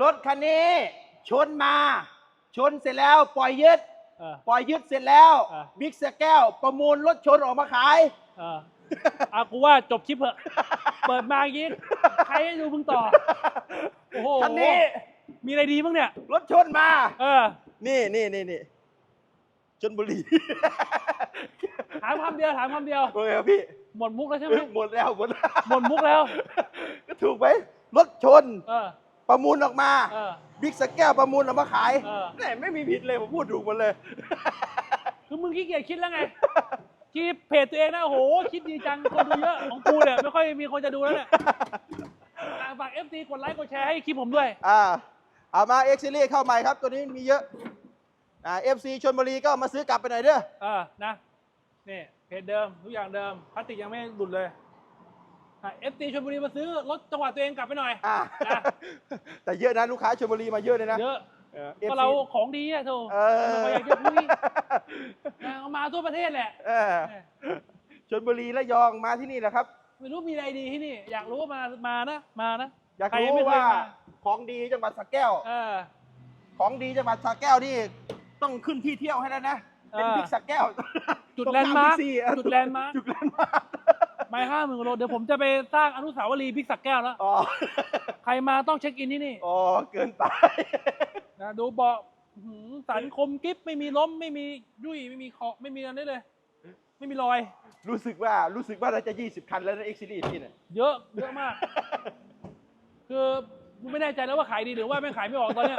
รถคันนี้ ชนมา ชนเสร็จแล้วปล่อยยึด เออ ปล่อยยึดเสร็จแล้วอะ บิ๊กสแก้ว ประมูลรถชนออกมาขาย เอออากูว่าจบคลิปเถอะ เปิดมาอย่างงี้ใครให้ดูมึงต่อ โอ้โหคันนี้มีอะไรดีบ้างเนี่ย รถชนมา เออ นี่นี่นี่นี่ชนบุรี ถามคำเดียวถามคำเดียว โอเคครับพี่หมดมุกแล้วใช่ไหมหมดแล้วหมดแล้วหมดมุกแล้ว ก็ถูกไหมรถชน เออ ประมูลออกมาเออ บิ๊กสแก้วประมูลออกมาขายเออ แหมไม่มีผิดเลยผมพูดถูกหมดเลย คือมึงขี้เกียจคิดแล้วไง ที่เพจตัวเองนะโอ้โห คิดดีจัง คนดูเยอะ ของกูเนี่ยไม่ค่อยมีคนจะดูแล้วเนี่ยอะฝากเอฟซีกดไลค์กดแชร์ให้คลิปผมด้วย อ่าเอามาเอ็กซิลี่เข้าใหม่ครับ ตัวนี้มีเยอะอ่าเอฟซีชนบุรีก็มาซื้อกลับไปหน่อยเด้อ เออ นะ นี่ เพจเดิม ทุกอย่างเดิมพลาสติกยังไม่หลุดเลย เอฟซีชลบุรีมาซื้อรถจังหวัดตัวเองกลับไปหน่อย อ่านะแต่เยอะนะลูกค้าชนบุรีมาเยอะเลยนะเยอะเออ ก็ FC เราของดีอะโธ่เออเราอยากจะคุยนะเอามาทั่วประเทศแหละเออชนบุรีและยองมาที่นี่แหละครับ ไม่รู้มีอะไรดีที่นี่ อยากรู้มามานะมานะ อยากใครรู้ไม่เคยว่ามา ของดีจังหวัดสระแก้ว เออ ของดีจังหวัดสระแก้วนี่ต้องขึ้นที่เที่ยวให้แล้วนะ เป็นเออบิ๊กสระแก้วจุดตรงแลนด์มาร์คบิ๊ซีเออจุดแลนด์มาร์ค จุดแลนด์มาร์ค ไม่ห้าหมื่นโลเดี๋ยวผมจะไปสร้างอนุสาวรีย์พิกษักแก้วแล้ว อ๋อ ใครมาต้องเช็คอินที่นี่อ๋อ เกินไป นะดูเบาะอื้อหือสันคมกิฟไม่มีล้มไม่มียุ่ยไม่มีเคาะไม่มีอะไรเลย ไม่มีรอย รู้สึกว่ารู้สึกว่าเราจะ 20 คันแล้วนะเอ็กซิลี่ที่เนี่ย เยอะเยอะมาก คือกูไม่แน่ใจแล้วว่าขายดีหรือว่าไม่ขายไม่ออกตอนเนี้ย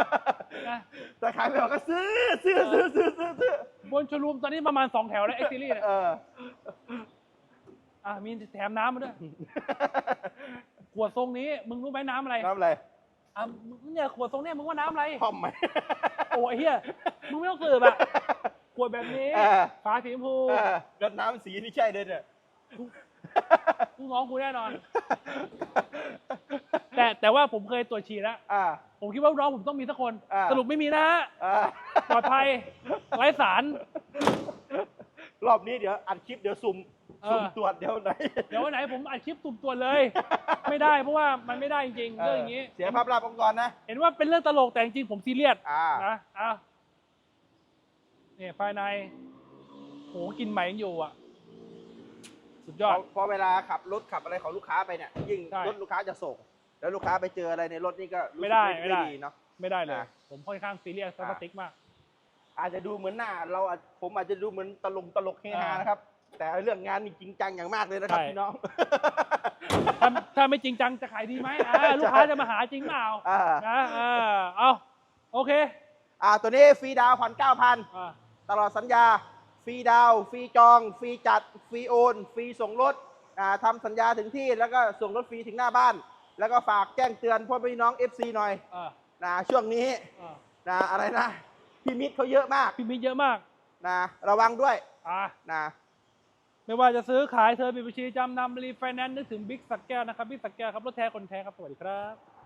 นะแต่ขายไม่ออกก็ซื้อซื้อซื้อซื้อซื้อซื้อบนชลูมตอนนี้ประมาณสองแถวแล้วเอ็กซิลี่เนี่ยเออ อะมีแถมน้ำมาด้วย ขวดทรงนี้ มึงรู้ไหมน้ำอะไรน้ำอะไรอะเนี่ยขวดทรงเนี้ยมึงว่าน้ำอะไรพร้อมไหม โอ้ยเฮียมึงไม่ต้องสืบอะขวดแบบนี้เออฝาสีชมพูเออรถน้ำสีนี่ใช่เลยเนี่ยลูกน้องกูแน่นอน แต่แต่ว่าผมเคยตรวจฉี่แล้ว อ่า ผมคิดว่าลูกน้องผมต้องมีสักคน อ่า สรุปไม่มีนะฮะอ่าปลอดภัยไร้สาร รอบนี้เดี๋ยวอัดคลิปเดี๋ยวสุ่ม เออ สุ่มตรวจเดี๋ยวไหน เดี๋ยววันไหนผมอัดคลิปสุ่มตรวจเลย ไม่ได้เพราะว่ามันไม่ได้จริงๆเรื่องอย่างนี้ เสียภาพลักษณ์องค์กรนะ เห็นว่าเป็นเรื่องตลกแต่จริงๆผมซีเรียสอ่า นะอ้าวเนี่ยภายในโหกลินใหม่ยังอยู่อะ สุดยอด พอเวลาขับรถขับอะไรของลูกค้าไปเนี่ย ยิ่งใช่รถลูกค้าจะส่ง แล้วลูกค้าไปเจออะไรในรถนี่ก็รู้สึกไม่ได้ไม่ได้ เนาะ ไม่ได้เลย อะผมค่อนข้างซีเรียสสอะติ๊กมาก อาจจะดูเหมือนหน้า เราอาจผมอาจจะดูเหมือนตลกตลกเฮฮาอ่านนะครับ แต่เรื่องงานนี่จริงจังอย่างมากเลยนะครับใช่ พี่น้อง ถ้าถ้าไม่จริงจังจะขายดีไหมอ่าลูกค้าจะมาหาจริงเปล่าอ่า นะอ่าเอาโอเคอ่าตัวนี้ฟรีดาวผ่อนเก้าพันอ่าตลอดสัญญา ฟรีดาวฟรีจอง ฟรีจัด ฟรีโอน ฟรีส่งรถอ่าทำสัญญาถึงที่แล้วก็ส่งรถฟรีถึงหน้าบ้าน แล้วก็ฝากแจ้งเตือนพ่อพี่น้อง FC หน่อยอ่านะช่วงนี้อ่านะอะไรนะพี่มิตรเขาเยอะมากพี่มีเยอะมากนะระวังด้วยอ่านะ ไม่ว่าจะซื้อขายเธอปิบัญชีจำนำรีไฟแนนซ์นึกถึงบิ๊กสักแก้วนะครับบิ๊กสักแก้วครับรถแท้คนแท้ครับสวัสดีครับ